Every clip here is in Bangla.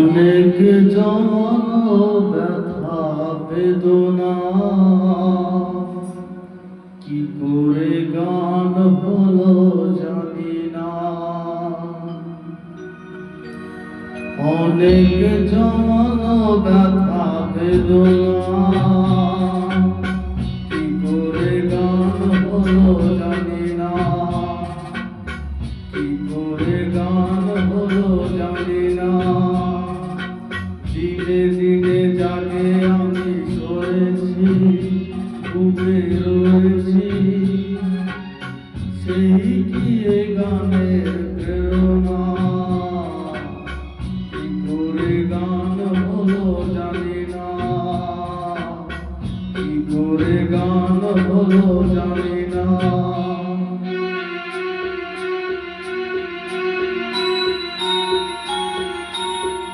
অনেক জন ব্যথা বেদনা। কি করে গান হলো জানি না। অনেক জন ব্যথা বেদনা। করে গান হলো জানি না। কি করে গান হলো জানি না।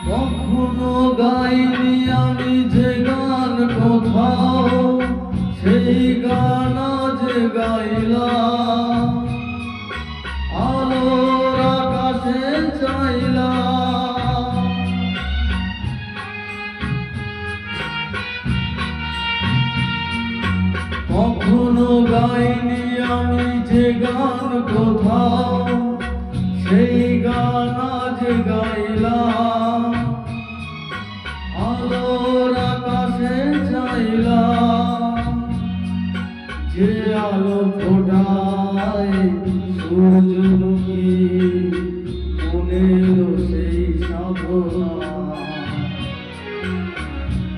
কখনো গাইনি আমি যে কখনো গাইনি আমি যে গান কোথাও, সেই গান আজ গাইলাম। আলোর আকাশে চাইলাম যে আলো ফোটায় সূর্যমুখী মনের সেই সাধনা।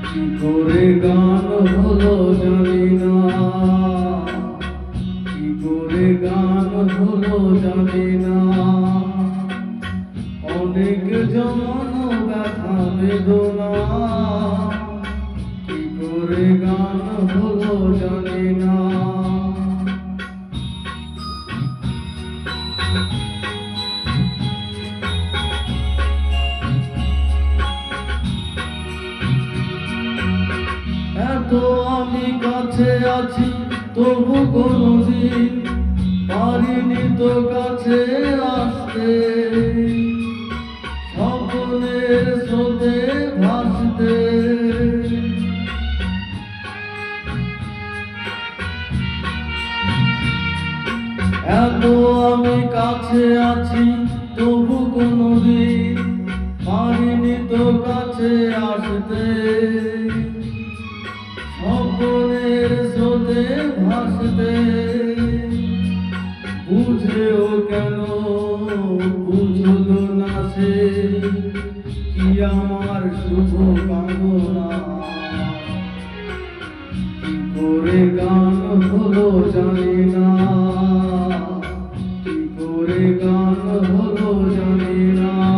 কি করে গান হলো জানি না। গান হলো জানি না। অনেক জন ব্যথা, বেদনা। কি করে গান হলো জানি না। এত আমি কাছে আছি, তবু কোনদিন পারিনি তো কাছে আসতে স্বপ্নের স্রোতে ভাসতে। এত আমি কাছে আছি, তবু কোনদিন পারিনি তো কাছে আসতে। স্বপ্নের স্রোতে ভাসতে। বুঝেও কেন বুঝল না সে? কি আমার শুভ কামনা? কি করে গান হলো জানি না। কি করে গান হলো জানি না।